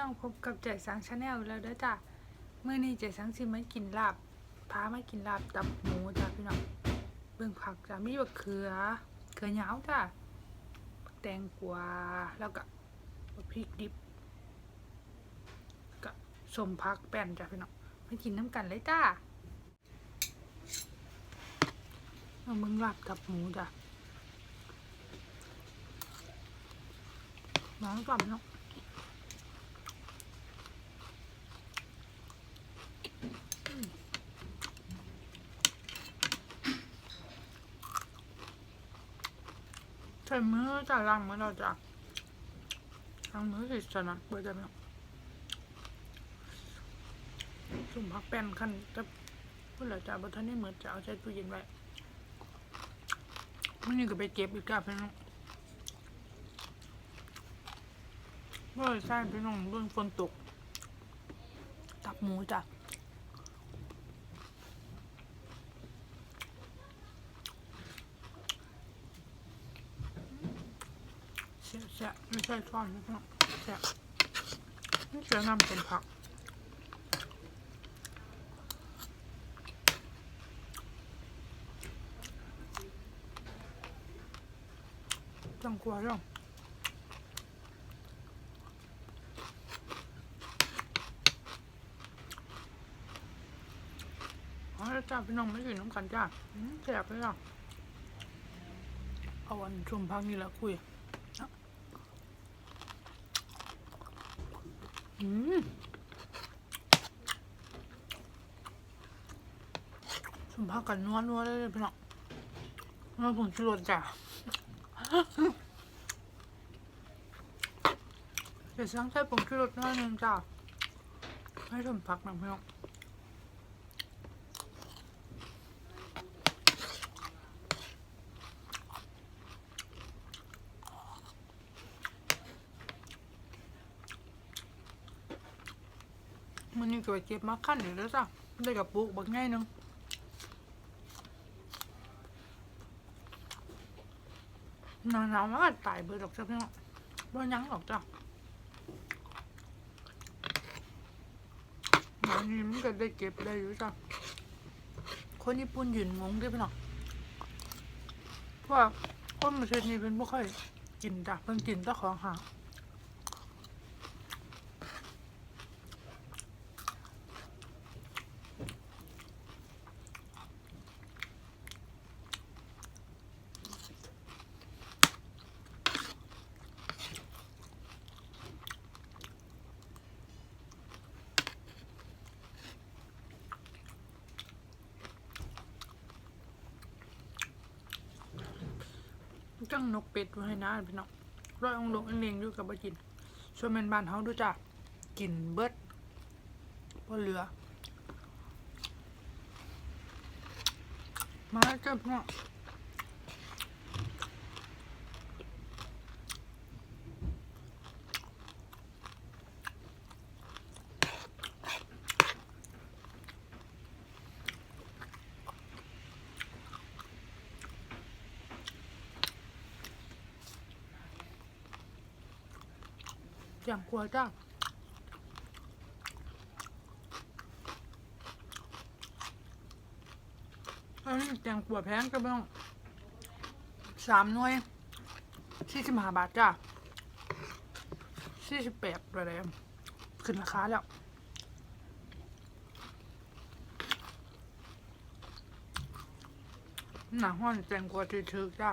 น้องพบกับใจสังชาแนลแล้วเด้อจ้ะเมื่อนี้ใจสังสิมากินลาบพามากินลาบตับหมูจ้ะพี่น้องเบิ่งผักจ้ะมีบักเขือเขือเหยาวจ้ะแตงกวาแล้วก็บักพริกดิบก็สมพักแป้นจ้ะพี่น้องมากินน้ำกันเลยจ้าเอามึงลาบตับหมูจ้ะน้องก่อนเนาะ ใส่มือจะล้างมือเราจะล้างมือสิสนะเบอร์จะไม่สุ่มพักแป้นขั้นจะพูดแล้วจ้าบัท่านนี่เหมือนจะเอาใช้ตู้เย็นไว้มันนี่ก็ไปเก็บอีกกับพี่น้องเมื่อใช่พี่น้องเรื่องฝนตก ตับหมูจ้ะ เสียเสียไม่ใช่ช้อนนะครับเสียนี่เสียน้ำเป็นผักจังกลัวเรื่องอ๋อแล้วจ้าพี่น้องไม่กินน้ำกันจ้าแซ่บเลยอะเอาวันชมพักนี่แหละคุย อืม สมผักกันนัวนัวเลยพี่น้องนัวผงชูรสจ้ะเดี๋ยวสั่งใส่ผงชูรสหน่อยนึงจ้ะให้สมผักหน่อยพี่น้อง มันนี่ก็ไปเก็บมาขั้นอยู่แล้วจ้ะได้กับปุกบักง่ายหนึงหนาวหนาวๆมันก็ตายเบิดดอกจ้ะพี่น้องบ่ยังหรอกจ้ะหนาวนี้มันก็ได้เก็บได้อยู่จ้ะคนญี่ปุ่นยืนงงด้วยพี่น้องเพราะว่าคนประเทศนี้เป็นบ่ค่อยกินจ้ะเพิ่งกินแต่ของหาง จังนกเป็ดไว้ให้นะพี่น้องร้อยองลงอันเลียงอยู่กับบ่กินส่วนแมนบ้านเฮาด้วยจ้ะกินเบิดบ่เหลือ มาจ้ะพี่น้อง สียงกลัวจ้ะอันนี้แตงกลัวแพงจ้ะพี่น้องสามหน่วยสี่สิบห้าบาทจ้ะสี่สิบแปดอะไรขึ้นราคาแล้วหนาห้อนแตงกวาถือๆจ้ะ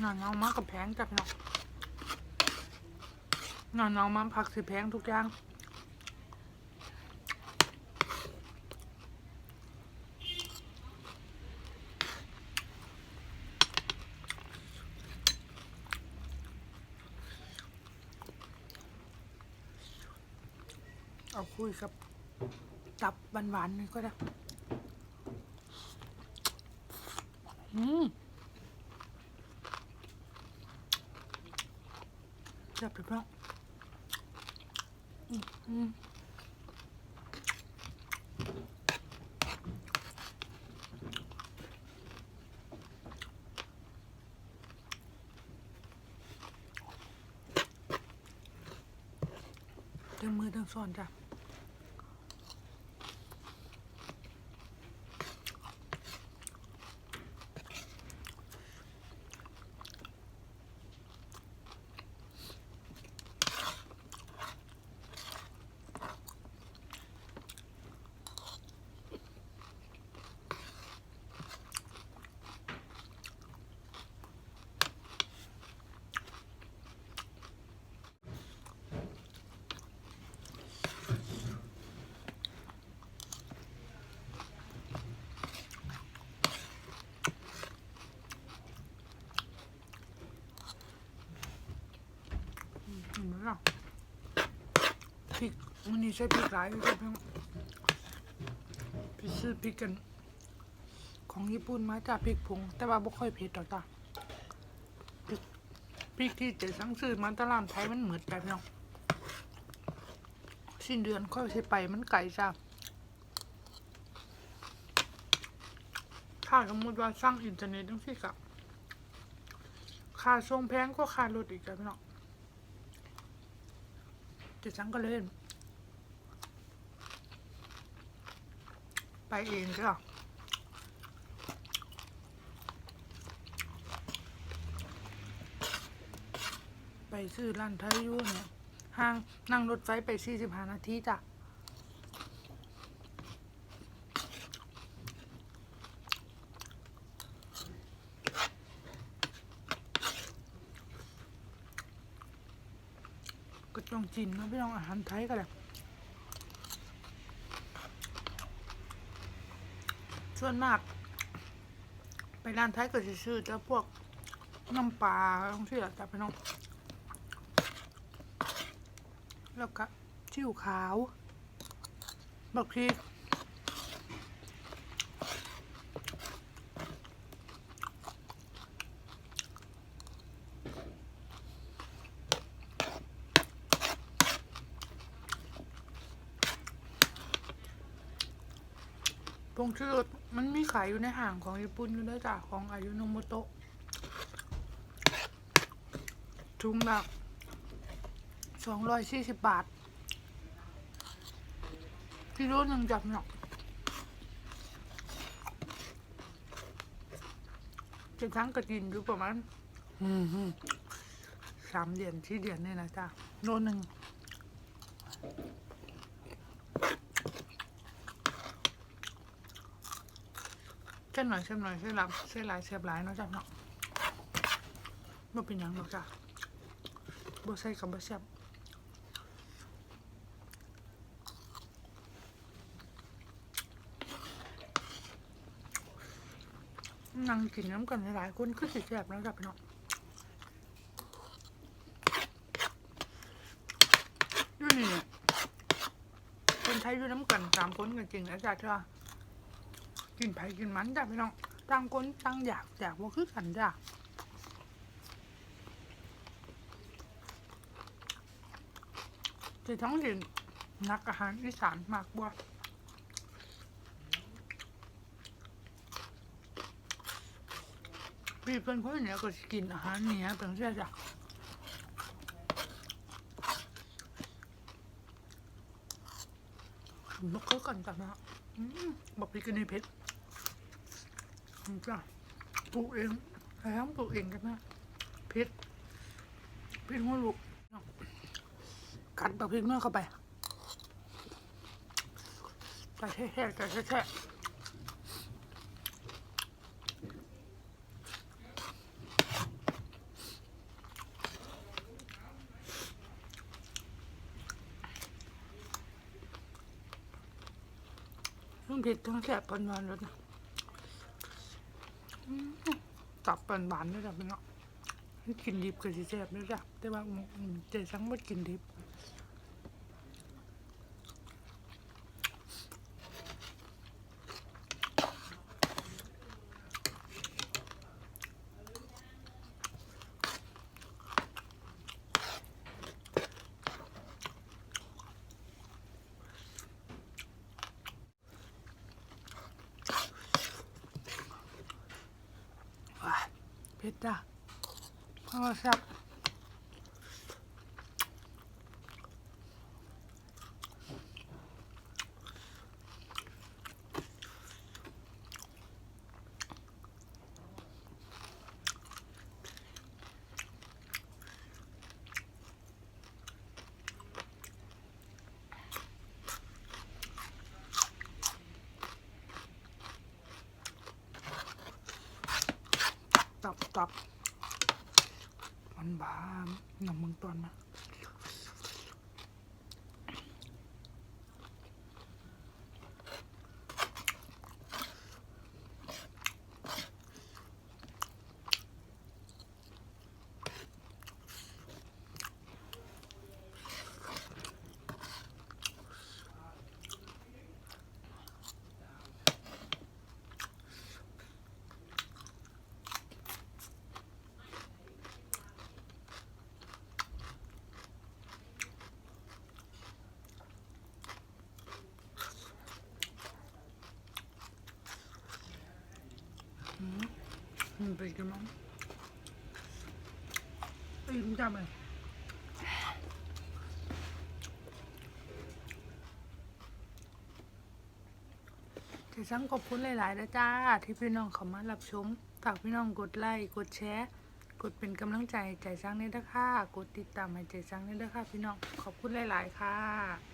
หนาเงามากกับแพงจ้ะพี่น้องหนาเงามาผักสิแพงทุกอย่างเอาคุยกับตับหวานๆนี่ก็ได้ อืม เพราะเต็มมือเต็มส่วนจ้ะ ไหมล่ะพริกวันนี้ใช้พริกหลายอยู่จ้ะพี่น้องพี่ซื้อพริกกัน ของญี่ปุ่นมาจากพริกผงแต่ว่าบ่ค่อยเผ็ดหรอกจ้ะพริกที่เจะสั่งซื้อมาตลาดไทยมันเหมือนกันพี่น้องสิ้นเดือนค่อยสิไปมันไก่จ้ะถ้าสมมติว่าสร้างอินเทอร์เน็ตต้องสิกับค่าส่งแพงก็ค่ารถอีกจ้ะพี่น้องเจะฉันก็เล่น ไปเองจ้ะไปซื้อร้านไทยอยู่เนี่ยห้างนั่งรถไฟไป 45 นาทีจ้ะ ก็ต้อง จินนะพี่น้องอาหารไทยกันแหละส่วนมาก ไปร้านไทยก็จะซื้อจะพวกน้ำปลาต้องเชื่อแต่พี่น้อง แล้วก็ชิวขาวบักพริก ผงชูรสมันมีขายอยู่ในห้างของญี่ปุ่นอยู่ด้วยจ้ะของอายุโนโมโตะถุงละสองร้อยสี่สิบบาทกิโลหนึ่งจับเนาะจะทั้งกระดินอยู่ประมาณอืมฮึสามเดือนที่เดือนนี่นะจ้ะโลหนึ่ง เส้นหน่อยเส้นหน่อยเส้นหลับเส้นลายเสียบลายเนาะจ้ะเนาะไม่เป็นหยังหรอกจ้ะบ่ใส่กับบ่แซ่บนั่งกินน้ำกันหลายๆคนคือสิแซ่บแล้วจ้ะพี่น้องอยู่นี่คนไทยอยู่น้ำกันสามคนกันจริงนะจ้ะเธอ กินไผ่กินมันจ้ะพี่น้องต่างคนต่างอยากอยากว่าคือกันจ้ะจะท้องถิ่นนักอาหารอีสานมากกว่าพี่เพื่อนคนเหนี้ก็สิกินอาหารเหนี้ตั้งแต่จ้ะนกเขากันจ้ะนะอืมบอกพี่กันในเพชร จ้ะปลูกเองแล้วปลูกเองกันนะเพชรเพชรหัวลูกกัดแบบพริกเนื้อเข้าไปแต่แท้ๆแต่แท้ๆทั้งเผ็ดทั้งแซ่บปนวานเลยนะอืม ตับปนหวานด้วยจ้ะพี่น้องกินดิบก็สิแซ่บด้วยจ้ะแต่ว่าเจ๊สังไม่กินดิบ เผ็ดจ้ะเพราะว่าแซ่บ หนำมึง ตอนมา มันเป็นกันมั้งเอ้ยมึงจำเลยจะสั่งขอบคุณหลายๆนะจ้า ที่พี่น้องเขามารับชม ฝากพี่น้องกดไลค์ กดแชร์ กดเป็นกำลังใจให้ใจสร้างนี่ด้วยค่ะ กดติดตามให้ใจสร้างนี่ด้วยค่ะ พี่น้อง ขอบคุณหลาย ๆ ค่ะ